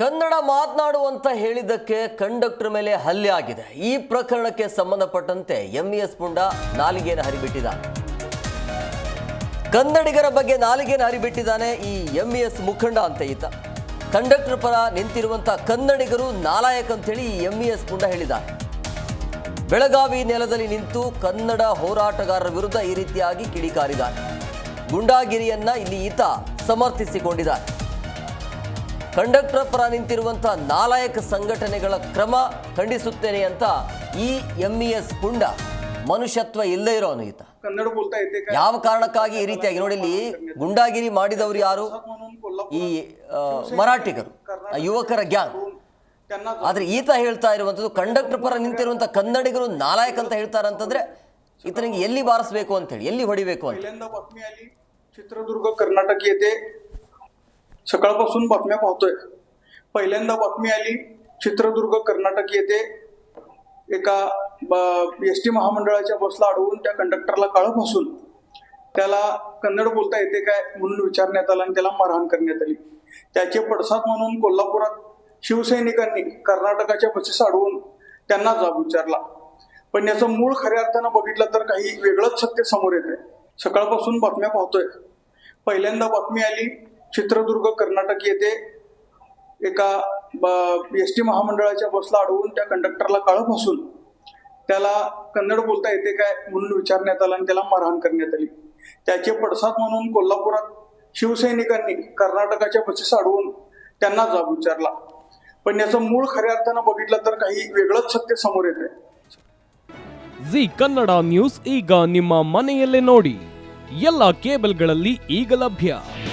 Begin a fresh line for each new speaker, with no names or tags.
ಕನ್ನಡ ಮಾತನಾಡುವಂತ ಹೇಳಿದ್ದಕ್ಕೆ ಕಂಡಕ್ಟರ್ ಮೇಲೆ ಹಲ್ಲೆ ಆಗಿದೆ. ಈ ಪ್ರಕರಣಕ್ಕೆ ಸಂಬಂಧಪಟ್ಟಂತೆ ಎಂಇಎಸ್ ಪುಂಡ ನಾಲಿಗೆಯನ್ನು ಹರಿಬಿಟ್ಟಿದ್ದಾನೆ. ಕನ್ನಡಿಗರ ಬಗ್ಗೆ ನಾಲಿಗೆಯನ್ನು ಹರಿಬಿಟ್ಟಿದ್ದಾನೆ ಈ ಎಂಇಎಸ್ ಮುಖಂಡ ಅಂತ ಈತ. ಕಂಡಕ್ಟರ್ ಪರ ನಿಂತಿರುವಂತ ಕನ್ನಡಿಗರು ನಾಲಾಯಕ್ ಅಂತೇಳಿ ಈ ಎಂಇಎಸ್ ಪುಂಡ ಹೇಳಿದ್ದಾರೆ. ಬೆಳಗಾವಿ ನೆಲದಲ್ಲಿ ನಿಂತು ಕನ್ನಡ ಹೋರಾಟಗಾರರ ವಿರುದ್ಧ ಈ ರೀತಿಯಾಗಿ ಕಿಡಿಕಾರಿದ್ದಾರೆ. ಗುಂಡಾಗಿರಿಯನ್ನ ಇಲ್ಲಿ ಈತ ಸಮರ್ಥಿಸಿಕೊಂಡಿದ್ದಾನೆ ಕಂಡಕ್ಟರ್ ಪರ ನಿಂತಿರುವಂಥ ನಾಲಾಯಕ ಸಂಘಟನೆಗಳ ಕ್ರಮ ಖಂಡಿಸುತ್ತೇನೆ ಅಂತ ಈ ಎಸ್ ಪುಂಡ ಮನುಷ್ಯತ್ವ
ಇಲ್ಲದೆ ಇರೋ ಅನುಹಿತ
ಯಾವ ಕಾರಣಕ್ಕಾಗಿ ಈ ರೀತಿಯಾಗಿ ನೋಡಿ ಇಲ್ಲಿ ಗುಂಡಾಗಿರಿ ಮಾಡಿದವರು ಯಾರು? ಈ ಮರಾಠಿಗರು ಯುವಕರ ಗ್ಯಾಂಗ್. ಆದ್ರೆ ಈತ ಹೇಳ್ತಾ ಇರುವಂತದ್ದು ಕಂಡಕ್ಟರ್ ಪರ ನಿಂತಿರುವಂಥ ಕನ್ನಡಿಗರು ನಾಲಾಯಕ ಅಂತ ಹೇಳ್ತಾರೆ ಅಂತಂದ್ರೆ ಈತನಿಗೆ ಎಲ್ಲಿ ಬಾರಿಸಬೇಕು ಅಂತ ಹೇಳಿ ಎಲ್ಲಿ ಹೊಡಿಬೇಕು ಅಂತ.
ಚಿತ್ರದುರ್ಗ ಕರ್ನಾಟಕೀಯತೆ सकाळपासून बातम्या पाहतोय. पहिल्यांदा बातमी आली चित्रदुर्ग कर्नाटक येथे एका एस टी महामंडळाच्या बसला अडवून त्या कंडक्टरला काळ फासून त्याला कन्नड बोलता येते काय म्हणून विचारण्यात आलं आणि त्याला मारहाण करण्यात आली. त्याचे पडसाद म्हणून कोल्हापुरात शिवसैनिकांनी कर्नाटकाच्या बसेस अडवून त्यांना जाब विचारला. पण याचं मूळ खऱ्या अर्थानं बघितलं तर काही वेगळंच सत्य समोर येत आहे सकाळपासून बातम्या पाहतोय. पहिल्यांदा बातमी आली चित्रदुर्ग कर्नाटक येथे एका एस टी महामंडळाच्या बसला अडवून त्या कंडक्टरला काळं फासून त्याला कन्नड बोलता येते काय म्हणून विचारण्यात आलं आणि त्याला मारहाण करण्यात आली त्याचे पडसाद म्हणून कोल्हापुरात शिवसैनिकांनी कर्नाटकाच्या बसेस अडवून त्यांना जाब विचारला पण याचं मूळ खऱ्या अर्थानं बघितलं तर काही वेगळंच सत्य समोर येत आहे
ಜಿ ಕನ್ನಡ ನ್ಯೂಸ್ ಈಗ ನಿಮ್ಮ ಮನೆಯಲ್ಲೇ ನೋಡಿ ಎಲ್ಲ ಕೇಬಲ್ಗಳಲ್ಲಿ ಈಗ ಲಭ್ಯ
ನಿಮ್ಮ